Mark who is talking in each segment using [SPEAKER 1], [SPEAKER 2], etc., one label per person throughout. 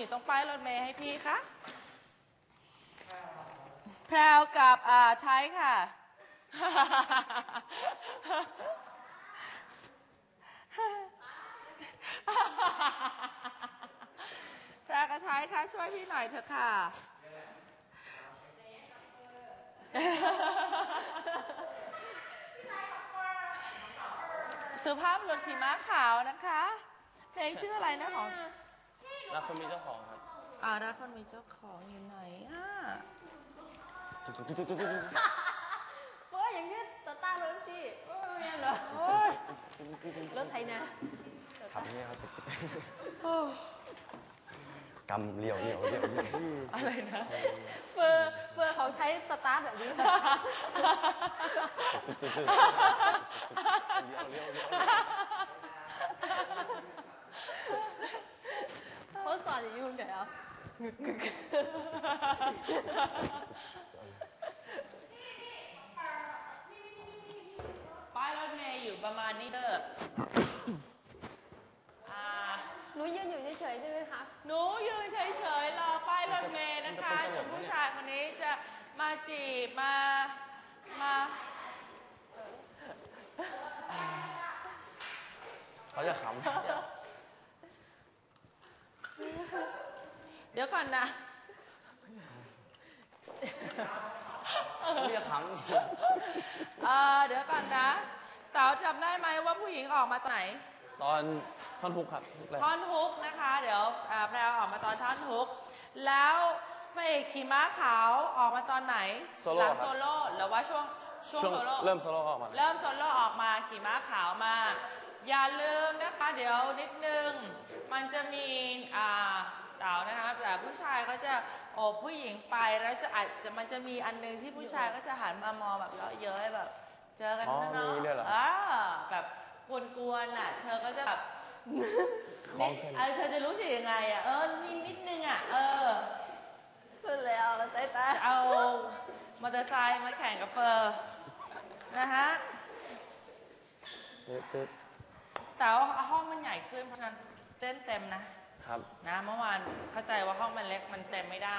[SPEAKER 1] อยู่ตรงป้ายรถเมย์ให้พี่คะแพรวกับอ่าไทยค่ะ แพรวกับไทยคะช่วยพี่หน่อยเถอะค่ะ สุภาพบุรุษขี่ม้าขาวนะคะ เพลงชื่ออะไรนะของ
[SPEAKER 2] รักคนมีเจ้าของครับ
[SPEAKER 1] อ่ารักคนมีเจ้าของอยู่ไหนอะ
[SPEAKER 3] เฟ้ยอย่างนี้สตาร์ทรถสิโอ้ยยังเหรอ
[SPEAKER 1] โอ้ย
[SPEAKER 3] รถไทยนะ
[SPEAKER 4] ขับอย่างนี้ครับ
[SPEAKER 1] โอ้
[SPEAKER 4] กำเลี้ยวเลี้ยวเลี้ยวเลี้ยว
[SPEAKER 1] อะไรนะ
[SPEAKER 3] เฟอร์เฟอร์ของไทยสตาร์ทแบบนี้ค่ะ
[SPEAKER 4] เลี้ยวเลี้ยวเลี้ยว
[SPEAKER 3] เขาสอนอย่างนี้คุณเดี๋ยว
[SPEAKER 1] ป้ายรถเมย์อยู่ประมาณนี้เด้ออ่า
[SPEAKER 3] หนูยืนอยู่เฉยๆใช่ไหมคะ
[SPEAKER 1] หนูยืนเฉยๆรอป้ายรถเมย์นะคะจนผู้ชายคนนี้จะมาจีบมา มา
[SPEAKER 4] เขาจะขำ
[SPEAKER 1] เดี๋ยวก่อนนะ
[SPEAKER 4] เขาจะข
[SPEAKER 1] เออเดี๋ยวก่อนนะเต๋าจำได้ไหมว่าผู้หญิงออกมาตอนไหน
[SPEAKER 2] ตอนท่อนทุกครับแรก
[SPEAKER 1] ท่อนฮุกนะคะ เดี๋ยวอ่าแพรวออกมาตอนท่อนฮุก แล้วพระเอกขี่ม้าขาวออกมาตอนไหน
[SPEAKER 2] โซโล่
[SPEAKER 1] หลัง
[SPEAKER 2] ครับ
[SPEAKER 1] โซโล่หรือว่าช่วงช่วง
[SPEAKER 2] ช่วง
[SPEAKER 1] โซโล่
[SPEAKER 2] เริ่มโซโล่ออกมาแล้ว
[SPEAKER 1] เริ่มโซโล่ออกมาขี่ม้าขาวมา อย่าลืมนะคะ เดี๋ยวนิดนึง มันจะมีอ่าเต๋านะคะแต่ผู้ชายก็จะโอบผู้หญิงไปแล้วจะอาจจะมันจะมีอันนึงที่ผู้ชายก็จะหันมามองแบบเยอะเย้ยแบบ เจอกัน
[SPEAKER 2] อ๋อ
[SPEAKER 1] นะเนาะ
[SPEAKER 2] มีด้วยเหรอ
[SPEAKER 1] อ่าแบบกวนๆอะ เธอก็จะแบบ
[SPEAKER 2] คล้องแขน
[SPEAKER 1] เออเธอจะรู้สึกยังไงอะเออมีนิดนึงอะเออ
[SPEAKER 3] ขึ้นแล้วสายตา
[SPEAKER 1] จะเอามอเตอร์ไซค์มาแข่งกับเฟอร์นะฮะ
[SPEAKER 2] ตึ๊ดตึ๊ด
[SPEAKER 1] แต่ว่าห้องมันใหญ่ขึ้นเพราะฉะนั้นเต้นเต็มนะ
[SPEAKER 2] ครับ
[SPEAKER 1] นะเมื่อวานเข้าใจว่าห้องมันเล็กมันเต็มไม่ได้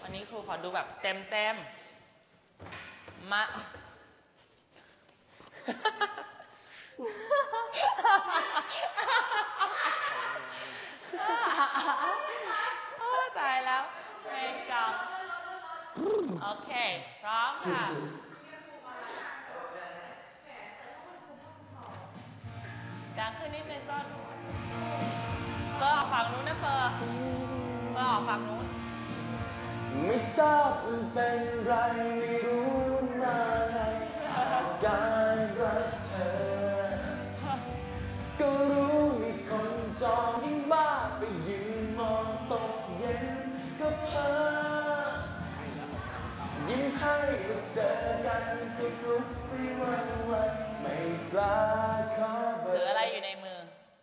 [SPEAKER 1] วันนี้ครูขอดูแบบเต็มเต็มๆมาโอ้ตายแล้วเพลงกรรมโอเค พร้อมค่ะ ขึ้นนิดนึงก็เฟอร์ออกฝั่งนู้นนะเฟอร์เฟอร์ออกฝั่งนู้น
[SPEAKER 4] ไม่ทราบเป็นไรไม่รู้มาไงอาการรักเธอ ก็รู้มีคนจองยิ่งบ้าไปยืนมองตกเย็นก็เพ้อยิ้มให้ก็เจอกันก็กลุกไปวันวันไม่กล้าขอเบอร์
[SPEAKER 1] อะไรอยู่ในมือ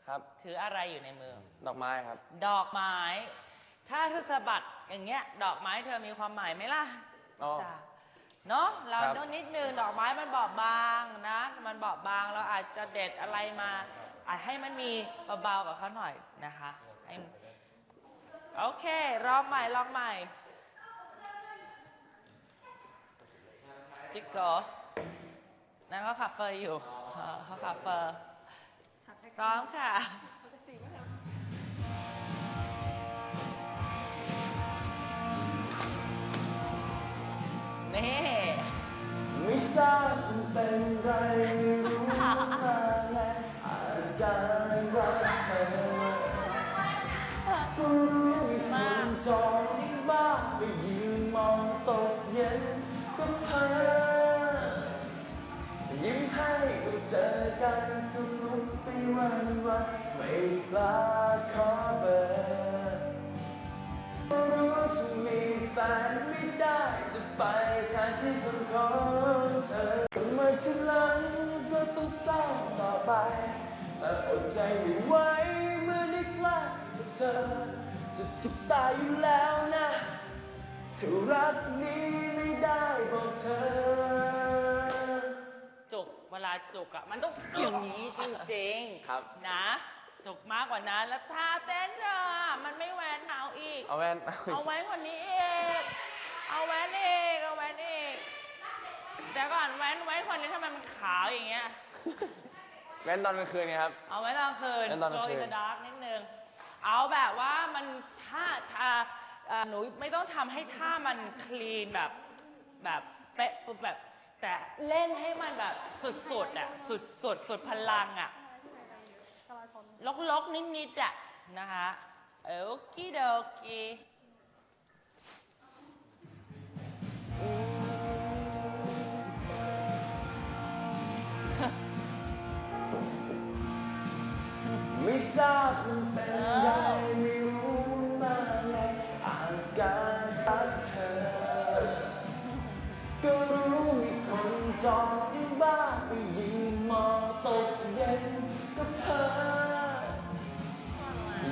[SPEAKER 2] ครับ
[SPEAKER 1] ถืออะไรอยู่ในมือ
[SPEAKER 2] ดอกไม้ครับ
[SPEAKER 1] ดอกไม้ ถ้าเธอสะบัดอย่างเงี้ย ดอกไม้เธอมีความหมายไหมล่ะ
[SPEAKER 2] อ๋อ
[SPEAKER 1] จ้ะเนาะเรา
[SPEAKER 2] ครับ
[SPEAKER 1] ต้องนิดนึงดอกไม้มันบอบบางนะ มันบอบบางเราอาจจะเด็ดอะไรมาอาจให้มันมีเบาๆกับเขาหน่อยนะคะให้โอเคลองใหม่ลองใหม่จิกโกนั่นเขาขับเฟอร์อยู่เออเขาขับเฟอร์ พร้อมค่ะนี่
[SPEAKER 4] ไม่ทราบมันเป็นไรไม่รู้มาไงอาการรักเธอก็รู้มีคนจองที่บ้านไปยืนมองตกเย็นก็เพ้อยิ้มให้ก็เจอกันก็ลุ กไปวันวันไม่กล้าขอเบอร์รู้จะมีแฟนไม่ได้จะไปทางที่ต้องของเธอเมื่อทีหลังก็ต้องเศร้าต่อไปแต่อดใจไม่ไหวเมื่อได้ใกล้กับเธอจะจุกตายอยู่แล้วนะถ้ารักนี้ไม่ได้บอกเธอ
[SPEAKER 1] ลาจุกอะมันต้องอย่างนี้จริงๆ
[SPEAKER 2] ครับ
[SPEAKER 1] นะจุกมากกว่านั้นแล้วท่าเต้นเธออะมันไม่แหวนหนาวอี
[SPEAKER 2] เอาแว่น
[SPEAKER 1] เอาแว้นคนนี้อีกเอาแว้นอีกเอาแว้นอีกเดี๋ยวก่อนแว้นแว้นคนนี้ทำไมมันขาวอย่างเงี้ย
[SPEAKER 2] แว่นตอนกลางคืนไงครับ
[SPEAKER 1] เอาไว้ตอนกลางคืน
[SPEAKER 2] แว้นตอนกลางคืน
[SPEAKER 1] โรยดาร์กนิดนึง เอาแบบว่ามันท่าท่าเอ่อหนูไม่ต้องทำให้ท่ามันคลีนแบบแบบเป๊ะปุ๊บแบบ แต่เล่นให้มันแบบสุดๆอะสุดสุดสุดพลังอะ
[SPEAKER 3] จราชน
[SPEAKER 1] ลกลกๆนิดๆอะนะคะโอเคโดเก
[SPEAKER 4] ไม่ทราบมันเป็นไงไม่รู้มาไงอาการรักเธอ จองยังบ้าไปยืนมองตกเย็นกับเธอ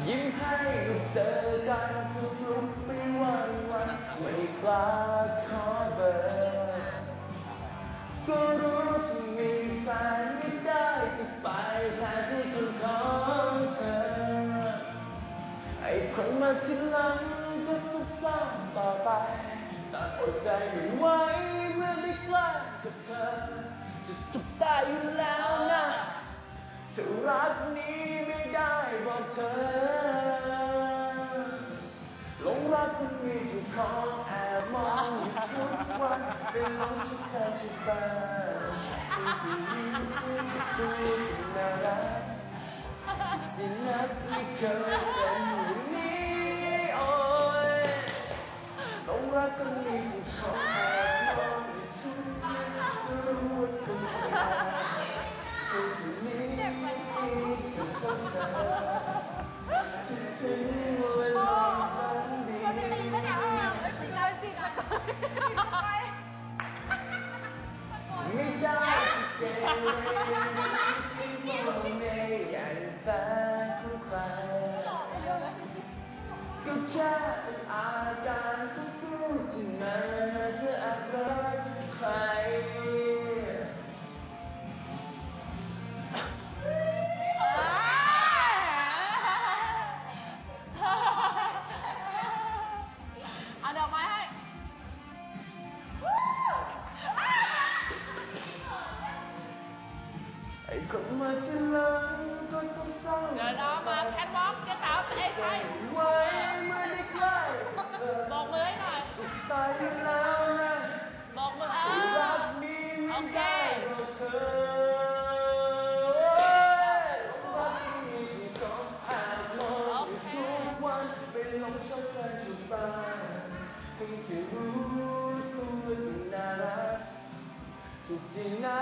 [SPEAKER 4] ยิ้มให้ก็เจอกันก็ฟลุกไปวันวันไม่กล้าขอเบอร์ก็รู้จะมีแฟนไม่ได้จะไปแทนที่คนของเธอ ไอ้คนมาที่หลังก็ต้องสร้างต่อไปแต่อดใจไม่ไหว ธอจะจุบตายอยู่แล้วนะจะรักนี้ไม่ได้บอกเธอหลงรักคนมีเจ้าของแอบมองอยู่ทุกวันเป็นหลงชุดแฟนชุดบ้านที่ยิ้มดูน่ารักที่นับไม่เคย ก็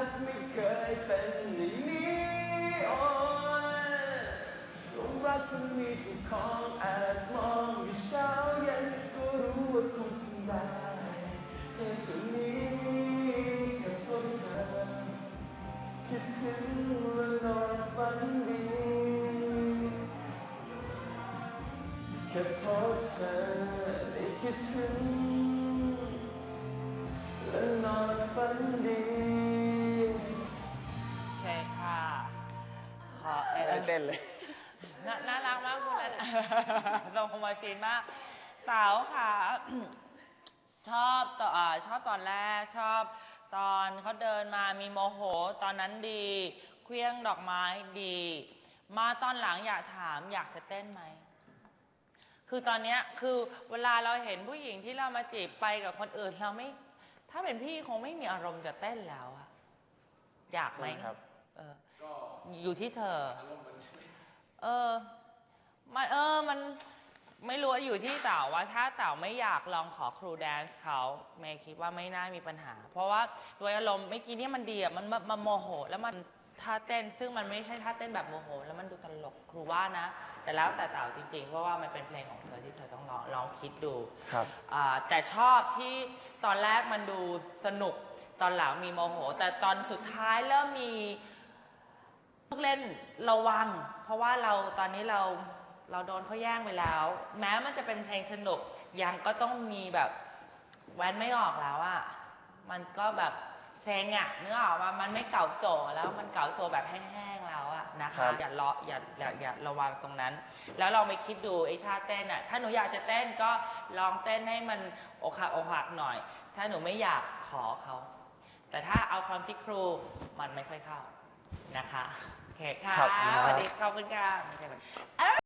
[SPEAKER 4] กไม่เค
[SPEAKER 1] ยเป็
[SPEAKER 4] นอย่างนี้โอ้ยหลงรักคนมีทุกของแอบมองอยู่เช้าเย็นก็รู้ว่าคงทำได้ เออเต้
[SPEAKER 2] นเลย
[SPEAKER 1] น่าน่ารักมากคุณนะส่งมาซีนมาก สาวค่ะ ชอบตอนอาชอบตอนแรกชอบตอนเขาเดินมามีโมโห ตอนนั้นดีเคลี้ยงดอกไม้ดี มาตอนหลังอยากถามอยากจะเต้นไหม คือตอนเนี้ยคือเวลาเราเห็นผู้หญิงที่เรามาจีบไปกับคนอื่นเราไม่ ถ้าเป็นพี่คงไม่มีอารมณ์จะเต้นแล้วอะอยากไหม
[SPEAKER 2] ใช่ครับ
[SPEAKER 1] เออ อยู่ที่เธอเออ มันเออมันไม่รู้ว่าอยู่ที่เต่าว่าถ้าเต่าไม่อยากลองขอครูแดนซ์เขาเมย์คิดว่าไม่น่ามีปัญหา เพราะว่าโดยอารมณ์เมื่อกี้เนี่ยมันดีอะมันมันมันโมโห แล้วมันท่าเต้นซึ่งมันไม่ใช่ท่าเต้นแบบโมโห แล้วมันดูตลกครูว่านะ แต่แล้วแต่เต่าจริงๆ เพราะว่ามันเป็นเพลงของเธอที่เธอต้องลองลองคิดดู
[SPEAKER 2] ครับ
[SPEAKER 1] อ่าแต่ชอบที่ตอนแรกมันดูสนุกตอนหลังมีโมโห แต่ตอนสุดท้ายเริ่มมี ผู้เล่นระวัง เพราะว่าเราตอนนี้เราเราโดนเขาแย่งไปแล้ว แม้มันจะเป็นเพลงสนุกยังก็ต้องมีแบบแว้นไม่ออกแล้วอะมันก็แบบเซ็งอะเนื้อออกมามันไม่เก่าโจแล้วมันเก่าโจแบบแห้งๆแล้วอะนะ
[SPEAKER 2] คะ
[SPEAKER 1] อย่าเลาะอย่าอย่าอย่าระวังตรงนั้น แล้วลองไปคิดดูไอ้ท่าเต้นอะถ้าหนูอยากจะเต้นก็ลองเต้นให้มันอกหักอกหักหน่อย ถ้าหนูไม่อยากขอเขาแต่ถ้าเอาความคิดครูมันไม่ค่อยเข้า นะคะโอเคค่ะสวัสดีขอบคุณค่ะ